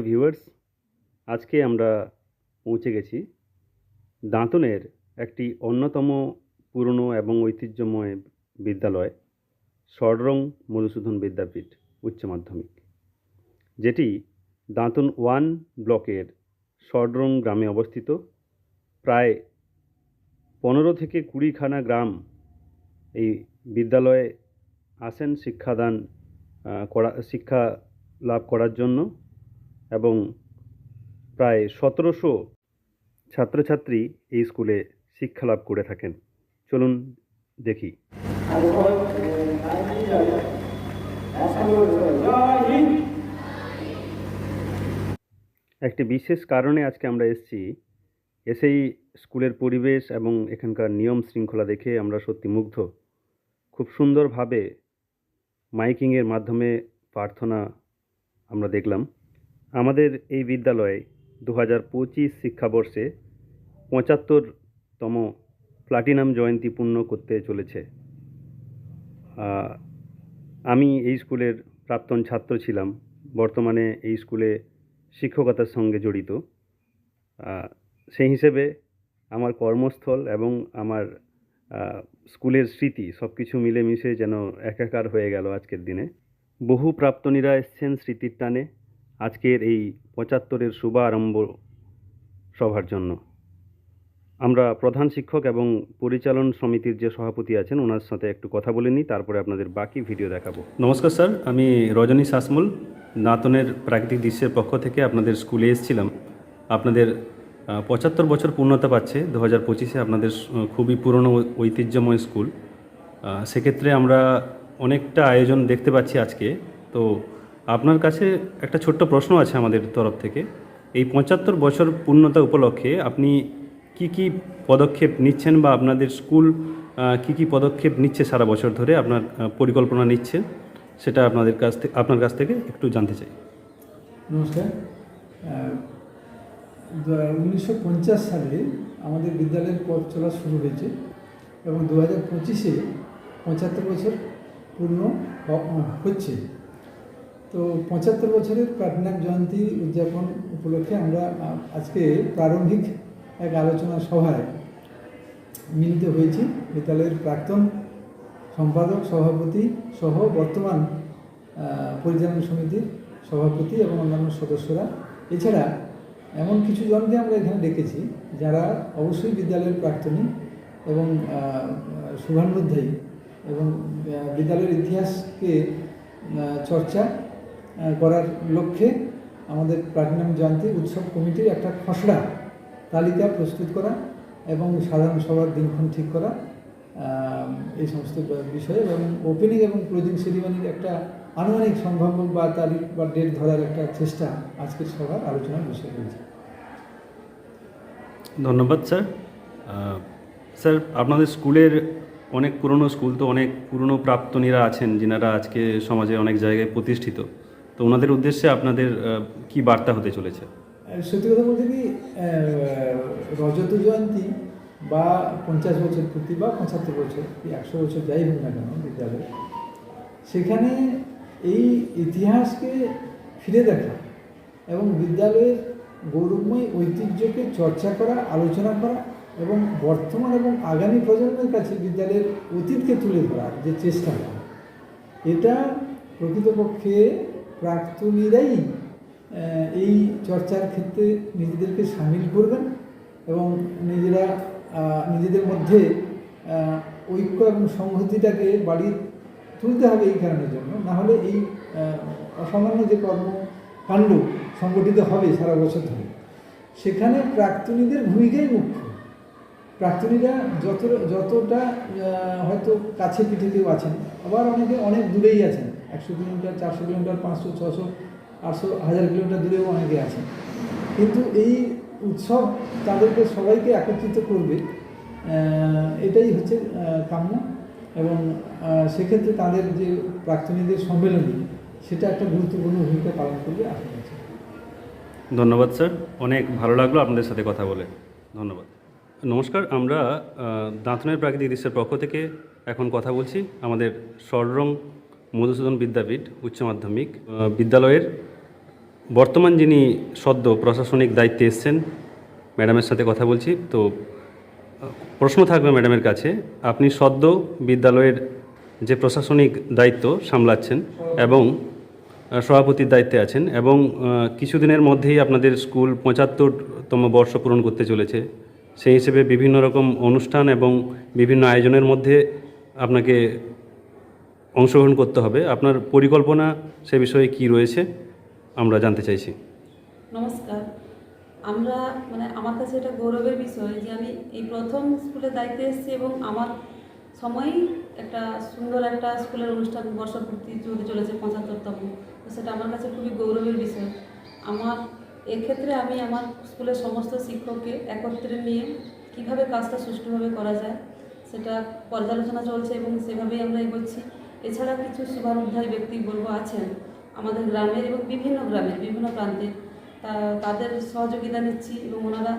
প্রিয় ভিউয়ার্স, আজকে আমরা পৌঁছে গেছি দাঁতনের একটি অন্যতম পুরনো এবং ঐতিহ্যময় বিদ্যালয় স্বররং মধুসূদন বিদ্যাপীঠ, উচ্চ মাধ্যমিক। যেটি দাঁতন ওয়ান ব্লকের স্বররং গ্রামে অবস্থিত। প্রায় পনেরো থেকে কুড়িখানা গ্রাম এই বিদ্যালয়ে আসেন শিক্ষাদান করা, শিক্ষা লাভ করার জন্য। এবং প্রায় সতেরোশো ছাত্রছাত্রী এই স্কুলে শিক্ষা লাভ করে থাকেন। চলুন দেখি। একটি বিশেষ কারণে আজকে আমরা এসেছি। এসেই স্কুলের পরিবেশ এবং এখানকার নিয়ম শৃঙ্খলা দেখে আমরা সত্যি মুগ্ধ। খুব সুন্দরভাবে মাইকিংয়ের মাধ্যমে প্রার্থনা আমরা দেখলাম। আমাদের এই বিদ্যালয়ে দু হাজার পঁচিশ শিক্ষাবর্ষে পঁচাত্তরতম প্লাটিনাম জয়ন্তী পূর্ণ করতে চলেছে। আমি এই স্কুলের প্রাক্তন ছাত্র ছিলাম। বর্তমানে এই স্কুলে শিক্ষকতার সঙ্গে জড়িত। সেই হিসেবে আমার কর্মস্থল এবং আমার স্কুলের স্মৃতি সব কিছু মিলেমিশে যেন একাকার হয়ে গেল আজকের দিনে। বহু প্রাক্তনীরা এসছেন স্মৃতির টানে। আজকের এই পঁচাত্তরের শুভ আরম্ভ সভার জন্য। আমরা প্রধান শিক্ষক এবং পরিচালন সমিতির যে সভাপতি আছেন, ওনার সাথে একটু কথা বলে নিই, তারপরে আপনাদের বাকি ভিডিও দেখাবো। নমস্কার স্যার, আমি রজনী শাসমল, নাতনের প্রাকৃতিক দৃশ্যের পক্ষ থেকে আপনাদের স্কুলে এসেছিলাম। আপনাদের পঁচাত্তর বছর পূর্ণতা পাচ্ছে, দু হাজার পঁচিশে আপনাদের খুবই পুরনো ঐতিহ্যময় স্কুল। সেক্ষেত্রে আমরা অনেকটা আয়োজন দেখতে পাচ্ছি আজকে। তো আপনার কাছে একটা ছোট্ট প্রশ্ন আছে আমাদের তরফ থেকে। এই পঁচাত্তর বছর পূর্ণতা উপলক্ষে আপনি কি কি পদক্ষেপ নিচ্ছেন বা আপনাদের স্কুল কি কি পদক্ষেপ নিচ্ছে সারা বছর ধরে, আপনার পরিকল্পনা নিচ্ছে সেটা আপনাদের কাছ থেকে আপনার কাছ থেকে একটু জানতে চাই। নমস্কার। উনিশশো পঞ্চাশ সালে আমাদের বিদ্যালয়ের পথ চলা শুরু হয়েছে এবং দু হাজার পঁচিশে পঁচাত্তর বছর পূর্ণ হচ্ছে। তো পঁচাত্তর বছরের প্লাটিনাম জয়ন্তী উদযাপন উপলক্ষে আমরা আজকে প্রারম্ভিক এক আলোচনা সভায় মিলিত হয়েছি। বিদ্যালয়ের প্রাক্তন সম্পাদক, সভাপতি সহ বর্তমান পরিচালনা সমিতির সভাপতি এবং অন্যান্য সদস্যরা। এছাড়া এমন কিছু জনকে আমরা এখানে ডেকেছি যারা অবশ্যই বিদ্যালয়ের প্রাক্তনী এবং শুভানুধ্যায়ী এবং বিদ্যালয়ের ইতিহাসকে চর্চা করার লক্ষ্যে আমাদের প্লাটিনাম জয়ন্তী উৎসব কমিটির একটা খসড়া তালিকা প্রস্তুত করা এবং সাধারণ সভার দিনক্ষণ ঠিক করা এই সমস্ত বিষয়ে এবং ওপেনিং এবং ক্লোজিং সেরিমনির একটা আনুমানিক সম্ভাব্য বা তারিখ বা ডেট ধরার একটা চেষ্টা আজকের সভার আলোচনার বিষয় রয়েছে। ধন্যবাদ, স্যার। স্যার, আপনাদের স্কুলের অনেক পুরনো স্কুল তো অনেক পুরনো প্রাক্তনীরা আছেন, যিনারা আজকে সমাজে অনেক জায়গায় প্রতিষ্ঠিত। তো ওনাদের উদ্দেশ্যে আপনাদের কি বার্তা হতে চলেছে? সত্যি কথা বলতে কি রজত জয়ন্তী বা পঞ্চাশ বছর পূর্তি বা পঁচাত্তর বছর, কি একশো বছর যাই হোক না কেন বিদ্যালয়, সেখানে এই ইতিহাসকে ফিরে দেখা এবং বিদ্যালয়ের গৌরবময় ঐতিহ্যকে চর্চা করা, আলোচনা করা এবং বর্তমান এবং আগামী প্রজন্মের কাছে বিদ্যালয়ের অতীতকে তুলে ধরার যে চেষ্টা এটা প্রকৃতপক্ষে প্রাক্তনীরাই এই চর্চার ক্ষেত্রে নিজেদেরকে সামিল করবেন এবং নিজেরা নিজেদের মধ্যে ঐক্য এবং সংহতিটাকে বাড়িয়ে তুলতে হবে এই কারণের জন্য। না হলে এই অসামান্য যে কর্মকাণ্ড সংগঠিত হবে সারা বছর ধরে, সেখানে প্রাক্তনীদের ভূমিকাই মুখ্য। প্রাক্তনীরা যত, যতটা হয়তো কাছে পিঠে কেউ আছেন, আবার অনেকে অনেক দূরেই আছেন একশো কিলোমিটার, চারশো কিলোমিটার, পাঁচশো, ছশো, আটশো, হাজার কিলোমিটার দূরেও অনেকে আছে কিন্তু এই উৎসব তাদেরকে সবাইকে একত্রিত করবে এটাই হচ্ছে কাম্য। এবং সেক্ষেত্রে তাদের যে প্রাক্তনীদের সম্মেলনী, সেটা একটা গুরুত্বপূর্ণ ভূমিকা পালন করবে আশা করছি। ধন্যবাদ, স্যার। অনেক ভালো লাগল আপনাদের সাথে কথা বলে। ধন্যবাদ। নমস্কার, আমরা দাঁতনের প্রাকৃতিক দৃশ্যের পক্ষ থেকে এখন কথা বলছি। আমাদের স্বররং মধুসূদন বিদ্যাপীঠ, উচ্চ মাধ্যমিক বিদ্যালয়ের বর্তমান যিনি সদ্য প্রশাসনিক দায়িত্বে এসছেন, ম্যাডামের সাথে কথা বলছি, তো প্রশ্ন থাকবে ম্যাডামের কাছে, আপনি সদ্য বিদ্যালয়ের যে প্রশাসনিক দায়িত্ব সামলাচ্ছেন এবং সভাপতির দায়িত্বে আছেন এবং কিছুদিনের মধ্যেই আপনাদের স্কুল পঁচাত্তরতম বর্ষ পূরণ করতে চলেছে, সেই হিসেবে বিভিন্ন রকম অনুষ্ঠান এবং বিভিন্ন আয়োজনের মধ্যে আপনাকে অংশগ্রহণ করতে হবে। আপনার পরিকল্পনা সে বিষয়ে কি রয়েছে, আমরা জানতে চাইছি। নমস্কার। আমরা মানে আমার কাছে এটা গৌরবের বিষয় যে আমি এই প্রথম স্কুলে দায়িত্বে এসেছি এবং আমার সময়ই একটা সুন্দর একটা স্কুলের অনুষ্ঠান বর্ষপূর্তি চলতে চলেছে পঁচাত্তরতম। তো সেটা আমার কাছে খুবই গৌরবের বিষয়। আমার, এক্ষেত্রে আমি আমার স্কুলের সমস্ত শিক্ষককে একত্রে নিয়ে কীভাবে কাজটা সুষ্ঠুভাবে করা যায়, সেটা পর্যালোচনা চলছে এবং সেভাবেই আমরা এগোচ্ছি। এছাড়া কিছু শুভানুধ্যায়ী ব্যক্তি বলব আছেন, আমাদের গ্রামের এবং বিভিন্ন গ্রামের বিভিন্ন প্রান্তে। তা, তাদের সহযোগিতা নিচ্ছি এবং ওনারা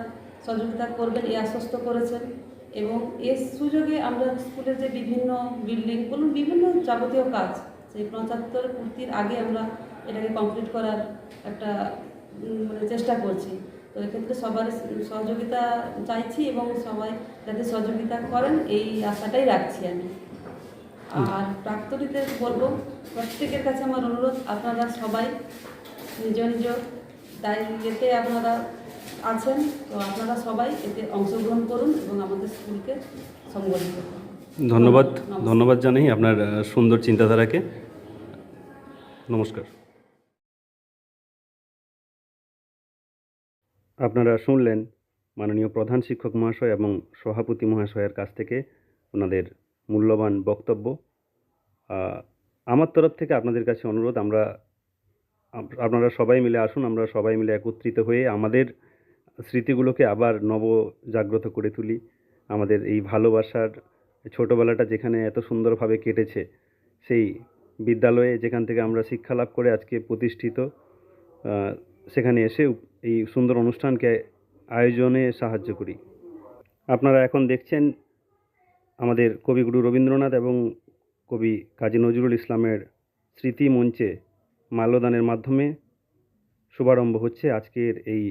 সহযোগিতা করবেন, এ আশ্বস্ত করেছেন। এবং এর সুযোগে আমরা স্কুলের যে বিভিন্ন বিল্ডিং, বলুন বিভিন্ন যাবতীয় কাজ, সেই পঁচাত্তর পূর্তির আগে আমরা এটাকে কমপ্লিট করার একটা মানে চেষ্টা করছি। তো এক্ষেত্রে সবার সহযোগিতা চাইছি এবং সবাই যাতে সহযোগিতা করেন, এই আশাটাই রাখছি আমি। আর প্রাক্তনীদের বলব প্রত্যেকের কাছে আমার অনুরোধ আপনারা সবাই নিজ নিজ দায়িত্বে আপনারা আছেন তো আপনারা সবাই এতে অংশগ্রহণ করুন এবং আমাদের স্কুলকে সংগঠিত করুন। ধন্যবাদ ধন্যবাদ জানাই আপনার সুন্দর চিন্তাধারাকে। নমস্কার। আপনারা শুনলেন মাননীয় প্রধান শিক্ষক মহাশয় এবং সভাপতি মহাশয়ের কাছ থেকে ওনাদের মূল্যবান বক্তব্য। আমার তরফ থেকে আপনাদের কাছে অনুরোধ, আমরা আপনারা সবাই মিলে আসুন, আমরা সবাই মিলে একত্রিত হয়ে আমাদের স্মৃতিগুলোকে আবার নব জাগ্রত করে তুলি। আমাদের এই ভালোবাসার ছোটোবেলাটা যেখানে এত সুন্দরভাবে কেটেছে, সেই বিদ্যালয়ে যেখান থেকে আমরা শিক্ষা লাভ করে আজকে প্রতিষ্ঠিত সেখানে এসে এই সুন্দর অনুষ্ঠানকে আয়োজনে সাহায্য করি। আপনারা এখন দেখছেন আমাদের কবিগুরু রবীন্দ্রনাথ এবং কবি কাজী নজরুল ইসলামের স্মৃতি মঞ্চে মাল্যদানের মাধ্যমে শুভারম্ভ হচ্ছে আজকের এই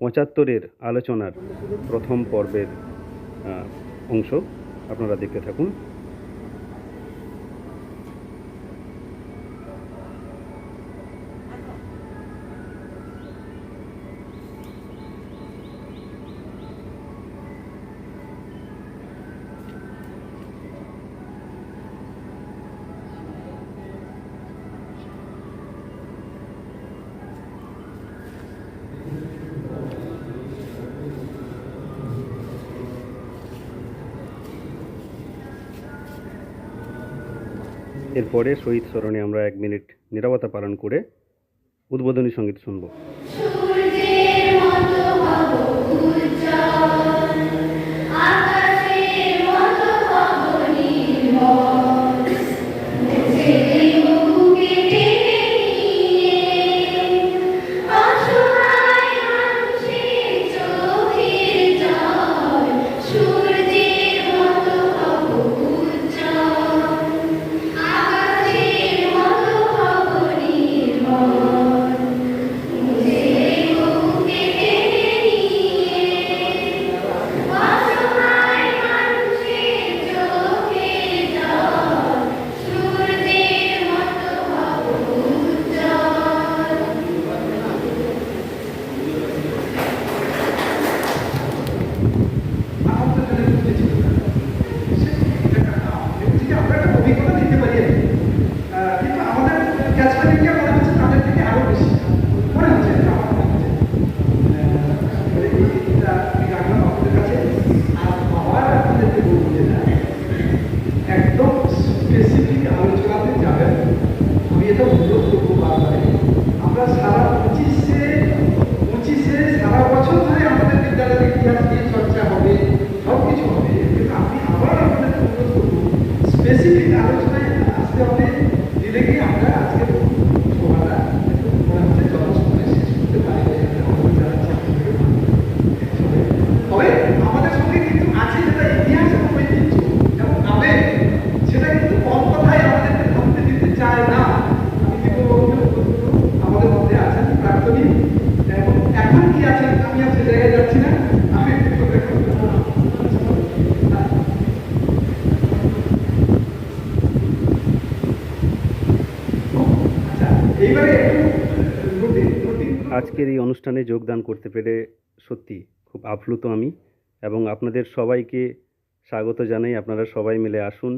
পঁচাত্তরের আলোচনার প্রথম পর্বের অংশ। আপনারা দেখতে থাকুন। এরপরে শহীদ স্মরণে আমরা এক মিনিট নিরাপত্তা পালন করে উদ্বোধনী সংগীত শুনব। আমরা সারা পঁচিশে পঁচিশে সারা বছর ধরে আমাদের বিদ্যালয়ের ইতিহাস নিয়ে চর্চা হবে সব কিছু হবে কিন্তু আমি আবার আপনাদের অনুরোধ করব স্পেসিফিক আলোচনায় আসতে হবে দিলে কি আমরা আজকে সভাটা একটু মনে হচ্ছে যথাসময়ে শেষ করতে পারি আমাদের যারা ছাত্র তবে আমাদের সঙ্গে কিন্তু আছে যেটা ইতিহাস এবং ঐতিহ্য এবং আবেগ সেটা কিন্তু কম কথায় আমাদেরকে ভাবতে দিতে চায় না আমি কি এইবারে একটু রুটিন রুটিন আজকের এই অনুষ্ঠানে যোগদান করতে পেরে সত্যি খুব আপ্লুত আমি এবং আপনাদের সবাইকে স্বাগত জানাই। আপনারা সবাই মিলে আসুন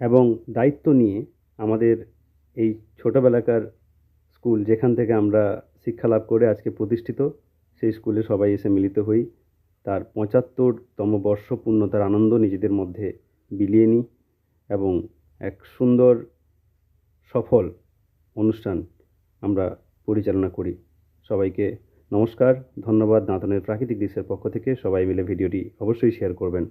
এবং দায়িত্ব নিয়ে আমাদের এই ছোটোবেলাকার স্কুল যেখান থেকে আমরা শিক্ষা লাভ করে আজকে প্রতিষ্ঠিত, সেই স্কুলে সবাই এসে মিলিত হই। তার পঁচাত্তরতম বর্ষ পূর্ণতার আনন্দ নিজেদের মধ্যে বিলিয়ে নিই এবং এক সুন্দর সফল অনুষ্ঠান আমরা পরিচালনা করি। সবাইকে নমস্কার, ধন্যবাদ। নাতনের প্রাকৃতিক দৃশ্যের পক্ষ থেকে সবাই মিলে ভিডিওটি অবশ্যই শেয়ার করবেন।